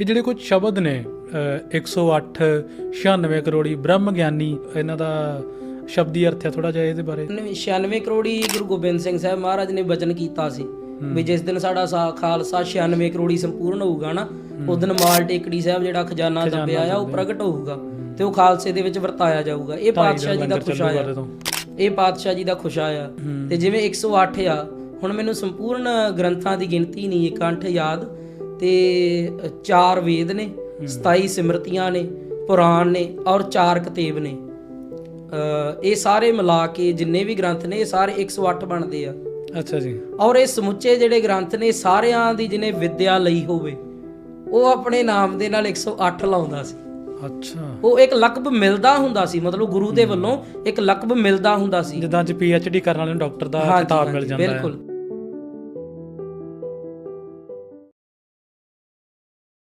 ਇਹ ਜਿਹੜੇ ਕੁਝ ਸ਼ਬਦ ਨੇ ਅ, 108 96 ਕਰੋੜੀ ਬ੍ਰਹਮ ਗਿਆਨੀ ਇਹਨਾਂ ਦਾ ਸ਼ਬਦੀ ਅਰਥ ਹੈ ਥੋੜਾ ਜਿਹਾ ਇਹਦੇ ਬਾਰੇ। 96 ਕਰੋੜੀ ਗੁਰੂ ਗੋਬਿੰਦ ਸਿੰਘ ਸਾਹਿਬ ਮਹਾਰਾਜ ਨੇ ਬਚਨ ਕੀਤਾ ਸੀ ਵੀ ਜਿਸ ਦਿਨ ਸਾਡਾ ਖਾਲਸਾ 96 ਕਰੋੜੀ ਸੰਪੂਰਨ ਹੋਊਗਾ ਨਾ ਉਸ ਦਿਨ ਮਾਲ ਟੇਕੜੀ ਸਾਹਿਬ ਜਿਹੜਾ ਖਜ਼ਾਨਾ ਦੱਬਿਆ ਆ ਉਹ ਪ੍ਰਗਟ ਹੋਊਗਾ ਤੇ ਉਹ ਖਾਲਸੇ ਦੇ ਵਿੱਚ ਵਰਤਾਇਆ ਜਾਊਗਾ। ਇਹ ਪਾਤਸ਼ਾਹ ਜੀ ਦਾ ਖੁਸ਼ਾ ਆ ਤੋਂ। ਇਹ ਪਾਤਸ਼ਾਹ ਜੀ ਦਾ ਖੁਸ਼ਾ ਆ ਤੇ ਜਿਵੇਂ 108 ਆ ਹੁਣ ਮੈਨੂੰ ਸੰਪੂਰਨ ਗ੍ਰੰਥਾਂ ਦੀ ਗਿਣਤੀ ਨਹੀਂ ਇਕੰਠ ਯਾਦ ਤੇ ਚਾਰ ਵੇਦ ਨੇ 27 ਸਿਮਰਤੀਆਂ ਨੇ ਪੁਰਾਣ ਨੇ ਔਰ ਚਾਰ ਕਤੇਬ ਨੇ। ਇਹ ਸਾਰੇ ਮਿਲਾ ਕੇ ਜਿੰਨੇ ਵੀ ਗ੍ਰੰਥ ਨੇ ਇਹ ਸਾਰੇ 108 ਬਣਦੇ ਆ। ਅੱਛਾ ਜੀ। ਔਰ ਇਹ ਸਮੁੱਚੇ ਜਿਹੜੇ ਗ੍ਰੰਥ ਨੇ ਸਾਰਿਆਂ ਦੀ ਜਿਹਨੇ ਵਿਦਿਆ ਲਈ ਹੋਵੇ ਉਹ ਆਪਣੇ ਨਾਮ ਦੇ ਨਾਲ 108 ਲਾਉਂਦਾ ਸੀ। ਅੱਛਾ। ਉਹ ਇੱਕ ਲਕਬ ਮਿਲਦਾ ਹੁੰਦਾ ਸੀ ਮਤਲਬ ਗੁਰੂ ਦੇ ਵੱਲੋਂ ਇੱਕ ਲਕਬ ਮਿਲਦਾ ਹੁੰਦਾ ਸੀ। ਜਿੱਦਾਂ ਚ ਪੀ ਐਚ ਡੀ ਕਰਨ ਵਾਲੇ ਨੂੰ ਡਾਕਟਰ ਦਾ ਖਿਤਾਬ ਮਿਲ ਜਾਂਦਾ ਹੈ। ਬਿਲਕੁਲ।